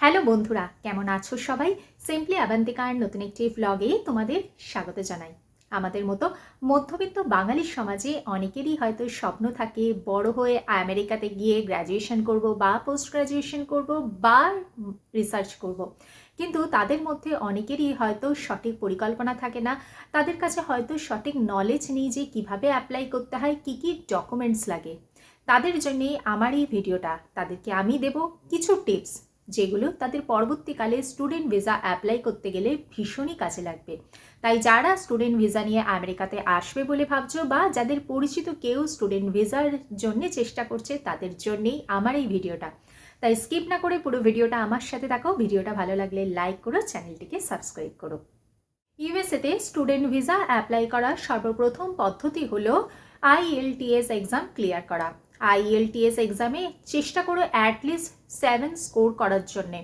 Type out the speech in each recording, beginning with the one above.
Hello বন্ধুরা, কেমন আছো সবাই? সিম্পলি আবান্তিকার নতুন একটি ব্লগে তোমাদের স্বাগত জানাই। আমাদের মতো মধ্যবিত্ত বাঙালি সমাজে অনেকেরই হয়তো স্বপ্ন থাকে, বড় হয়ে আমেরিকাতে গিয়ে গ্র্যাজুয়েশন করব বা পোস্ট গ্র্যাজুয়েশন করব বা রিসার্চ করব। কিন্তু তাদের মধ্যে অনেকেরই হয়তো সঠিক পরিকল্পনা থাকে না। তাদের কাছে হয়তো সঠিক নলেজ নেই যে কীভাবে অ্যাপ্লাই করতে হয়, কী কী ডকুমেন্টস লাগে। তাদের জন্যে আমার এই ভিডিওটা তাদেরকে আমি দেব কিছু টিপস যেগুলো তাদের পরবর্তীকালে স্টুডেন্ট ভিসা অ্যাপ্লাই করতে গেলে ভীষণই কাজে লাগবে। তাই যারা স্টুডেন্ট ভিসা নিয়ে আমেরিকাতে আসবে বলে ভাবছ বা যাদের পরিচিত কেউ স্টুডেন্ট ভিসার জন্য চেষ্টা করছে, তাদের জন্যেই আমার এই ভিডিওটা। তাই স্কিপ না করে পুরো ভিডিওটা আমার সাথে দেখো ভিডিওটা ভালো লাগলে লাইক করো চ্যানেলটিকে সাবস্ক্রাইব করো। ইউএসএতে স্টুডেন্ট ভিসা অ্যাপ্লাই করার সর্বপ্রথম পদ্ধতি হলো আইএলটিএস এক্সাম ক্লিয়ার করা। আইএলটিএস এক্সামে চেষ্টা করো অ্যাটলিস্ট সেভেন স্কোর করার জন্যে।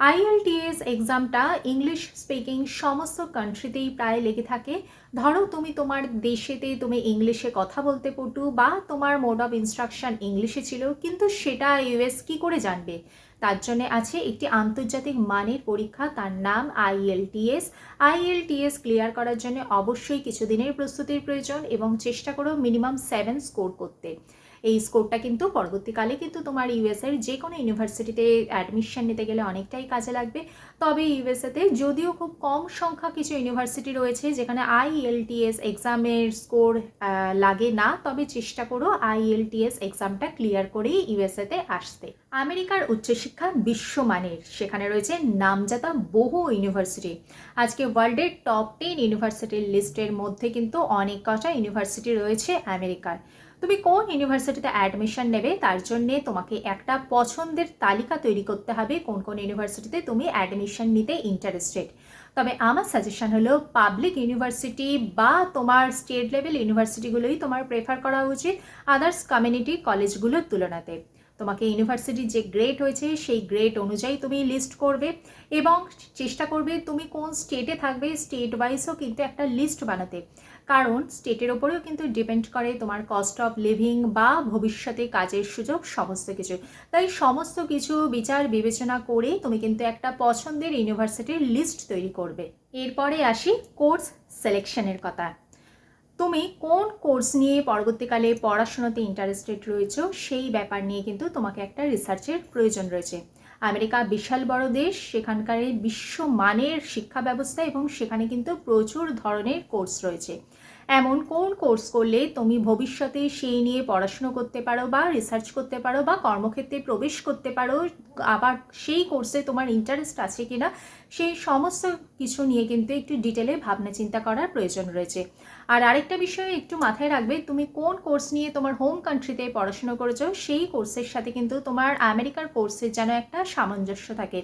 আইএলটিএস এক্সামটা ইংলিশ স্পিকিং সমস্ত কান্ট্রিতেই প্রায় লেগে থাকে। ধরো তুমি তোমার দেশেতে তুমি ইংলিশে কথা বলতে পটু বা তোমার মোড অফ ইনস্ট্রাকশন ইংলিশে ছিল, কিন্তু সেটা ইউএস কি করে জানবে? তার জন্য আছে একটি আন্তর্জাতিক মানের পরীক্ষা, তার নাম আইএলটিএস আইএলটিএস ক্লিয়ার করার জন্য অবশ্যই কিছুদিনের প্রস্তুতির প্রয়োজন এবং চেষ্টা করো মিনিমাম সেভেন স্কোর করতে। এই স্কোরটা কিন্তু পরবর্তীকালে কিন্তু তোমার ইউএসএর যে কোনো ইউনিভার্সিটিতে অ্যাডমিশন নিতে গেলে অনেকটাই কাজে লাগবে। তবে ইউএসএতে যদিও খুব কম সংখ্যা কিছু ইউনিভার্সিটি রয়েছে যেখানে আইএলটিএস এক্সামের স্কোর লাগে না, তবে চেষ্টা করো আইএলটিএস এক্সামটা ক্লিয়ার করেই ইউএসএতে আসতে। আমেরিকার উচ্চশিক্ষা বিশ্বমানের, সেখানে রয়েছে নামজাতা বহু ইউনিভার্সিটি আজকে ওয়ার্ল্ডের টপ টেন ইউনিভার্সিটির লিস্টের মধ্যে কিন্তু অনেক কটা ইউনিভার্সিটি রয়েছে আমেরিকার। তুমি কোন ইউনিভার্সিটিতে অ্যাডমিশন নেবে, তার জন্যে তোমাকে একটা পছন্দের তালিকা তৈরি করতে হবে, কোন কোন ইউনিভার্সিটিতে তুমি অ্যাডমিশন নিতে ইন্টারেস্টেড তবে আমার সাজেশন হলো পাবলিক ইউনিভার্সিটি বা তোমার স্টেট লেভেল ইউনিভার্সিটিগুলোই তোমার প্রেফার করা উচিত আদার্স কমিউনিটি কলেজগুলোর তুলনাতে। তোমাকে ইউনিভার্সিটির যে গ্রেড হয়েছে, সেই গ্রেড অনুযায়ী তুমি লিস্ট করবে এবং চেষ্টা করবে তুমি কোন স্টেটে থাকবে স্টেট ওয়াইজও কিন্তু একটা লিস্ট বানাতে। কারণ স্টেটের ওপরেও কিন্তু ডিপেন্ড করে তোমার কস্ট অফ লিভিং বা ভবিষ্যতে কাজের সুযোগ, সমস্ত কিছু। তাই সমস্ত কিছু বিচার, বিবেচনা করে তুমি কিন্তু একটা পছন্দের ইউনিভার্সিটির লিস্ট তৈরি করবে। এরপরে আসি কোর্স সিলেকশনের কথা। তুমি কোন কোর্স নিয়ে পরবর্তীকালে পড়াশোনাতে ইন্টারেস্টেড রয়েছো, সেই ব্যাপার নিয়ে কিন্তু তোমাকে একটা রিসার্চের প্রয়োজন রয়েছে। আমেরিকা বিশাল বড় দেশ, সেখানকার বিশ্বমানের শিক্ষা ব্যবস্থা এবং সেখানে কিন্তু প্রচুর ধরনের কোর্স রয়েছে। এমন কোন কোর্স করলে তুমি ভবিষ্যতে সেই নিয়ে পড়াশুনো করতে পারো বা রিসার্চ করতে পারো বা কর্মক্ষেত্রে প্রবেশ করতে পারো? আবার সেই কোর্সে তোমার ইন্টারেস্ট আছে কি না সেই সমস্ত কিছু নিয়ে কিন্তু একটু ডিটেলে ভাবনা চিন্তা করার প্রয়োজন রয়েছে। আর আরেকটা বিষয় একটু মাথায় রাখবে, তুমি কোন কোর্স নিয়ে তোমার হোম কান্ট্রিতে পড়াশুনো করেছ? সেই কোর্সের সাথে কিন্তু তোমার আমেরিকার কোর্সের যেন একটা সামঞ্জস্য থাকে।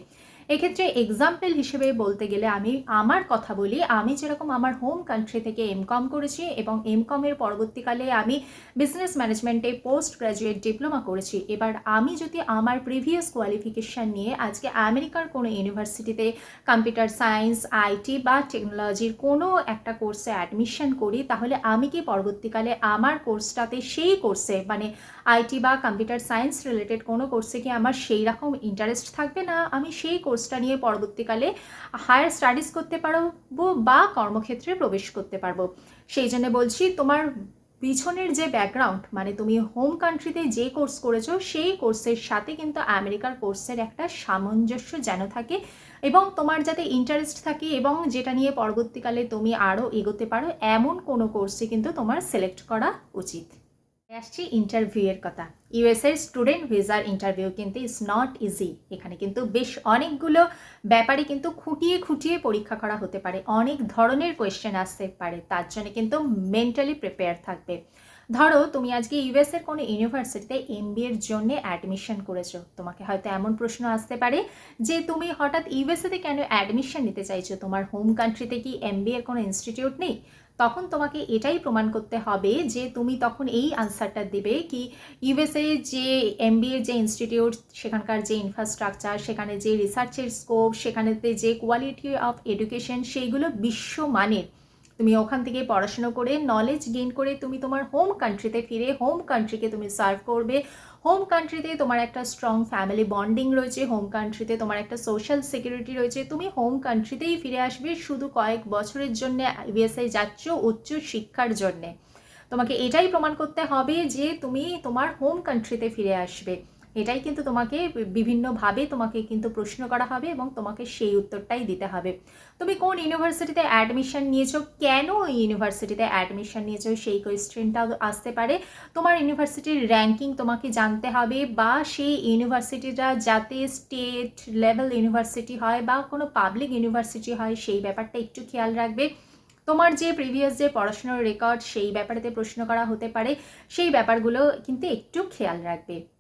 এক্ষেত্রে এক্সাম্পল হিসেবে বলতে গেলে আমি আমার কথা বলি। আমি যেরকম আমার হোম কান্ট্রি থেকে এমকম করেছি এবং এম এমকমের পরবর্তীকালে আমি বিজনেস ম্যানেজমেন্টে পোস্ট গ্র্যাজুয়েট ডিপ্লোমা করেছি। এবার আমি যদি আমার প্রিভিয়াস কোয়ালিফিকেশান নিয়ে আজকে আমেরিকার কোনো ইউনিভার্সিটিতে কম্পিউটার সায়েন্স আইটি বা টেকনোলজির কোনো একটা কোর্সে অ্যাডমিশন করি, তাহলে আমি কি পরবর্তীকালে আমার কোর্সটাতে সেই কোর্সে মানে আইটি বা কম্পিউটার সায়েন্স রিলেটেড কোনো কোর্সে কি আমার সেই রকম ইন্টারেস্ট থাকবে না? আমি সেই কোর্সটা নিয়ে পরবর্তীকালে হায়ার স্টাডিজ করতে পারব বা কর্মক্ষেত্রে প্রবেশ করতে পারব। সেই জন্য বলছি, তোমার পিছনের যে ব্যাকগ্রাউন্ড মানে তুমি হোম কান্ট্রিতে যে কোর্স করেছ, সেই কোর্সের সাথে কিন্তু আমেরিকার কোর্সের একটা সামঞ্জস্য যেন থাকে এবং তোমার যাতে ইন্টারেস্ট থাকে এবং যেটা নিয়ে পরবর্তীকালে তুমি আরও এগোতে পারো, এমন কোনো কোর্সে কিন্তু তোমার সিলেক্ট করা উচিত। আসছি ইন্টারভিউয়ের কথা। ইউএসএর স্টুডেন্ট ভিসার ইন্টারভিউ কিন্তু ইজ নট ইজি এখানে কিন্তু বেশ অনেকগুলো ব্যাপারে কিন্তু খুঁটিয়ে খুঁটিয়ে পরীক্ষা করা হতে পারে। অনেক ধরনের কোয়েশ্চেন আসতে পারে। তার জন্য কিন্তু মেন্টালি প্রিপেয়ার থাকবে। ধরো, তুমি আজকে ইউএসের কোনো ইউনিভার্সিটিতে এম এর জন্য অ্যাডমিশন করেছ। তোমাকে হয়তো এমন প্রশ্ন আসতে পারে যে তুমি হঠাৎ ইউএসএতে কেন অ্যাডমিশন নিতে চাইছো? তোমার হোম কান্ট্রিতে কি এম বি এর কোনো ইনস্টিটিউট নেই? তখন তোমাকে এটাই প্রমাণ করতে হবে যে তুমি তখন এই আনসারটা দেবে কি ইউএসএ যে এম এমবিএ যে ইনস্টিটিউট সেখানকার যে ইনফ্রাস্ট্রাকচার সেখানে যে রিসার্চের স্কোপ সেখানেতে যে কোয়ালিটি অফ এডুকেশন সেইগুলো বিশ্বমানের তুমি ওখান থেকে পড়াশুনো করে নলেজ গেইন করে তুমি তোমার হোম কান্ট্রিতে ফিরে হোম কান্ট্রিকে তুমি সার্ভ করবে। হোম কান্ট্রিতে তোমার একটা স্ট্রং ফ্যামিলি বন্ডিং রয়েছে হোম কান্ট্রিতে তোমার একটা সোশ্যাল সিকিউরিটি রয়েছে। তুমি হোম কান্ট্রিতেই ফিরে আসবে, শুধু কয়েক বছরের জন্য ইউএসএ যাচ্ছ উচ্চ শিক্ষার জন্যে। তোমাকে এটাই প্রমাণ করতে হবে যে তুমি তোমার হোম কান্ট্রিতে ফিরে আসবে। এটাই কিন্তু তোমাকে বিভিন্নভাবে তোমাকে কিন্তু প্রশ্ন করা হবে এবং তোমাকে সেই উত্তরটাই দিতে হবে। তুমি কোন ইউনিভার্সিটিতে অ্যাডমিশন নিয়েছো? কেন ওই ইউনিভার্সিটিতে অ্যাডমিশন নিয়েছো? সেই কোয়েশ্চেনটাও আসতে পারে। তোমার ইউনিভার্সিটির র্যাঙ্কিং তোমাকে জানতে হবে বা সেই ইউনিভার্সিটিটা যাতে স্টেট লেভেল ইউনিভার্সিটি হয় বা কোনো পাবলিক ইউনিভার্সিটি হয়, সেই ব্যাপারটা একটু খেয়াল রাখবে। তোমার যে প্রিভিয়াস যে পড়াশোনার রেকর্ড সেই ব্যাপারেতে প্রশ্ন করা হতে পারে। সেই ব্যাপারগুলো কিন্তু একটু খেয়াল রাখবে।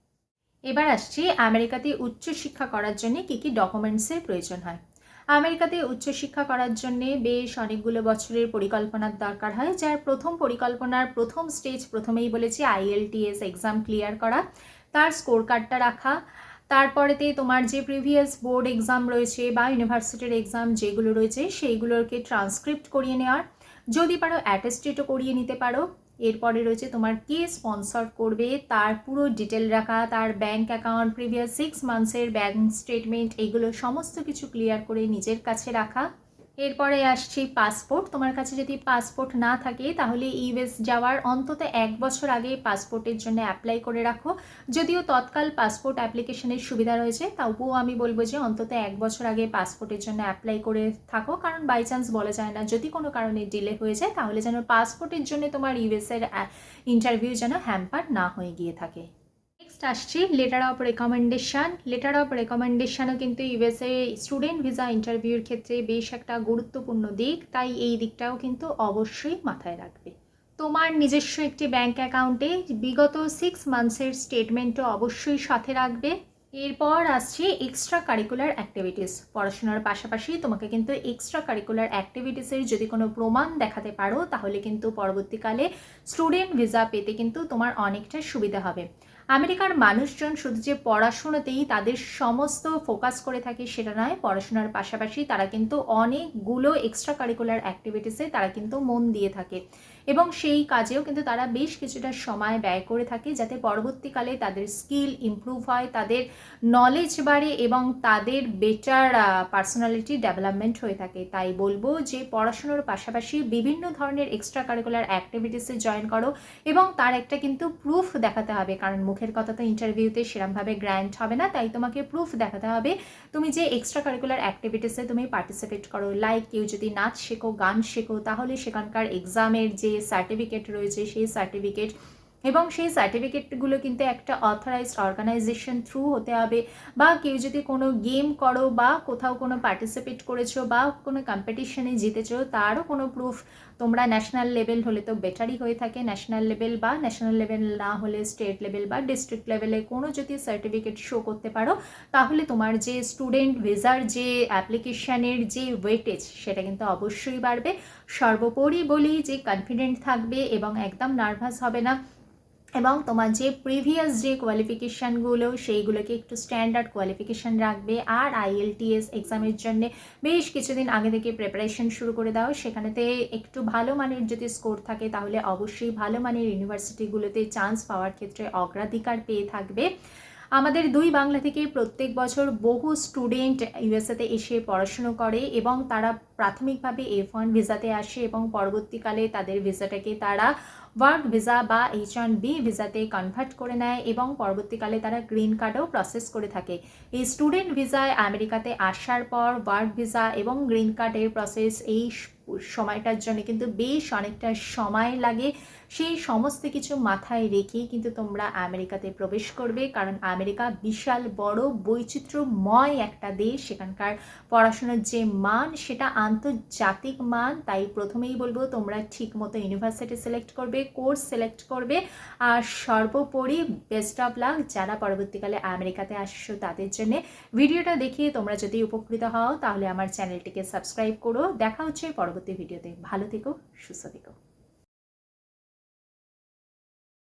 এবার আসছি আমেরিকাতে উচ্চশিক্ষা করার জন্য কী কী ডকুমেন্টসের প্রয়োজন হয়। আমেরিকাতে উচ্চশিক্ষা করার জন্য বেশ অনেকগুলো বছরের পরিকল্পনার দরকার হয়, যার প্রথম পরিকল্পনার প্রথম স্টেজ প্রথমেই বলেছি আইএলটিএস এক্সাম ক্লিয়ার করা, তার স্কোর কার্ডটা রাখা, তারপরেতে তোমার যে প্রিভিয়াস বোর্ড এক্সাম রয়েছে বা ইউনিভার্সিটির এক্সাম যেগুলো রয়েছে সেইগুলোকে ট্রান্সক্রিপ্ট করিয়ে নেওয়ার যদি পারো অ্যাটেস্টেটও করিয়ে নিতে পারো। এরপরে রয়েছে তোমার কে স্পন্সর করবে, তার পুরো ডিটেল রাখা, তার ব্যাংক অ্যাকাউন্ট প্রিভিয়াস সিক্স মান্থসের ব্যাংক স্টেটমেন্ট এগুলো সমস্ত কিছু ক্লিয়ার করে নিজের কাছে রাখা। এরপরে আসছি পাসপোর্ট তোমার কাছে যদি পাসপোর্ট না থাকে, তাহলে ইউএস যাওয়ার অন্তত এক বছর আগে পাসপোর্টের জন্য অ্যাপ্লাই করে রাখো। যদিও তৎকাল পাসপোর্ট অ্যাপ্লিকেশনের সুবিধা রয়েছে, তবুও আমি বলব যে অন্তত এক বছর আগে পাসপোর্টের জন্য অ্যাপ্লাই করে থাকো। কারণ বাই চান্স বলা যায় না, যদি কোনো কারণে ডিলে হয়ে যায়, তাহলে যেন পাসপোর্টের জন্য তোমার ইউএসের ইন্টারভিউ যেন হ্যাম্পার না হয়ে গিয়ে থাকে। নেক্সট আসছি letter of recommendation letter of রেকমেন্ডেশনও কিন্তু ইউএসএ স্টুডেন্ট ভিসা ইন্টারভিউর ক্ষেত্রে বেশ একটা গুরুত্বপূর্ণ দিক, তাই এই দিকটাও কিন্তু অবশ্যই মাথায় রাখবে। তোমার নিজস্ব একটি ব্যাংক অ্যাকাউন্টে বিগত সিক্স মান্থসের স্টেটমেন্টও অবশ্যই সাথে রাখবে। এরপর আসছে এক্সট্রা কারিকুলার অ্যাক্টিভিটিস পড়াশোনার পাশাপাশি তোমাকে কিন্তু এক্সট্রা কারিকুলার অ্যাক্টিভিটিসের যদি কোনো প্রমাণ দেখাতে পারো, তাহলে কিন্তু পরবর্তীকালে স্টুডেন্ট ভিসা পেতে কিন্তু তোমার অনেকটা সুবিধা হবে। আমেরিকার মানুষজন শুধু যে পড়াশোনাতেই তাদের সমস্ত ফোকাস করে থাকে সেটা নয়, পড়াশোনার পাশাপাশি তারা কিন্তু অনেকগুলো এক্সট্রা কারিকুলার অ্যাক্টিভিটিসে তারা কিন্তু মন দিয়ে থাকে। এবং সেই কাজেও কিন্তু তারা বেশ কিছুটা সময় ব্যয় করে থাকে যাতে পরবর্তীকালে তাদের স্কিল ইমপ্রুভ হয়, তাদের নলেজ বাড়ে এবং তাদের বেটার পার্সোনালিটি ডেভেলপমেন্ট হয়ে থাকে। তাই বলব যে পড়াশোনার পাশাপাশি বিভিন্ন ধরনের এক্সট্রা কারিকুলার অ্যাক্টিভিটিসে জয়েন করো এবং তার একটা কিন্তু প্রুফ দেখাতে হবে। কারণ মুখের কথা তো ইন্টারভিউতে সেরমভাবে গ্র্যান্ড হবে না, তাই তোমাকে প্রুফ দেখাতে হবে তুমি যে এক্সট্রা কারিকুলার অ্যাক্টিভিটিসে তুমি পার্টিসিপেট করো। লাইক কেউ যদি নাচ শেখো, গান শেখো, তাহলে সেখানকার এক্সামের যে সার্টিফিকেট রয়েছে, সেই সার্টিফিকেট এবং সেই সার্টিফিকেটগুলো কিন্তু একটা অথরাইজড অর্গানাইজেশন থ্রু হতে হবে বা কেউ যদি কোনো গেম করো বা কোথাও কোনো পার্টিসিপেট করেছ বা কোনো কম্পিটিশনে জিতেছো, তারও কোনো প্রুফ তোমরা ন্যাশনাল লেভেল হলে তো বেটারই হয়ে থাকে। ন্যাশনাল লেভেল বা ন্যাশনাল লেভেল না হলে স্টেট লেভেল বা ডিস্ট্রিক্ট লেভেলে কোনো যদি সার্টিফিকেট শো করতে পারো, তাহলে তোমার যে স্টুডেন্ট ভিসার যে অ্যাপ্লিকেশানের যে ওয়েটেজ সেটা কিন্তু অবশ্যই বাড়বে। সর্বোপরি বলি যে কনফিডেন্ট থাকবে এবং একদম নার্ভাস হবে না। এবং তোমার যে প্রিভিয়াস যে কোয়ালিফিকেশানগুলো সেইগুলোকে একটু স্ট্যান্ডার্ড কোয়ালিফিকেশান রাখবে। আর আইএলটিএস এক্সামের জন্য বেশ কিছুদিন আগে থেকে প্রিপারেশন শুরু করে দাও। সেখানেতে একটু ভালো মানের যদি স্কোর থাকে, তাহলে অবশ্যই ভালো মানের ইউনিভার্সিটিগুলোতে চান্স পাওয়ার ক্ষেত্রে অগ্রাধিকার পেয়ে থাকবে। আমাদের দুই বাংলা থেকে প্রত্যেক বছর বহু স্টুডেন্ট ইউএসএতে এসে পড়াশুনো করে এবং তারা প্রাথমিকভাবে এফ ওয়ান ভিসাতে আসে এবং পরবর্তীকালে তাদের ভিসাটাকে তারা ওয়ার্ক ভিসা বা এইচ ওয়ান বি ভিসাতে কনভার্ট করে নেয় এবং পরবর্তীকালে তারা গ্রিন কার্ডও প্রসেস করে থাকে। এই স্টুডেন্ট ভিসায় আমেরিকাতে আসার পর ওয়ার্ক ভিসা এবং গ্রিন কার্ডের প্রসেস এই সময়টার জন্য কিন্তু বেশ অনেকটা সময় লাগে। সেই সমস্ত কিছু মাথায় রেখেই কিন্তু তোমরা আমেরিকাতে প্রবেশ করবে। কারণ আমেরিকা বিশাল বড় বৈচিত্র্যময় একটা দেশ। সেখানকার পড়াশোনার যে মান, সেটা আন্তর্জাতিক মান। তাই প্রথমেই বলব, তোমরা ঠিক মতো ইউনিভার্সিটি সিলেক্ট করবে কোর্স সিলেক্ট করবে। আর সর্বোপরি বেস্ট অফ লাক যারা পরবর্তীকালে আমেরিকাতে আসছো তাদের জন্য। ভিডিওটা দেখে তোমরা যদি উপকৃত হও, তাহলে আমার চ্যানেলটিকে সাবস্ক্রাইব করো। দেখা হচ্ছে পরবর্তী ভিডিওতে ভালো থেকো সুস্থ থেকো।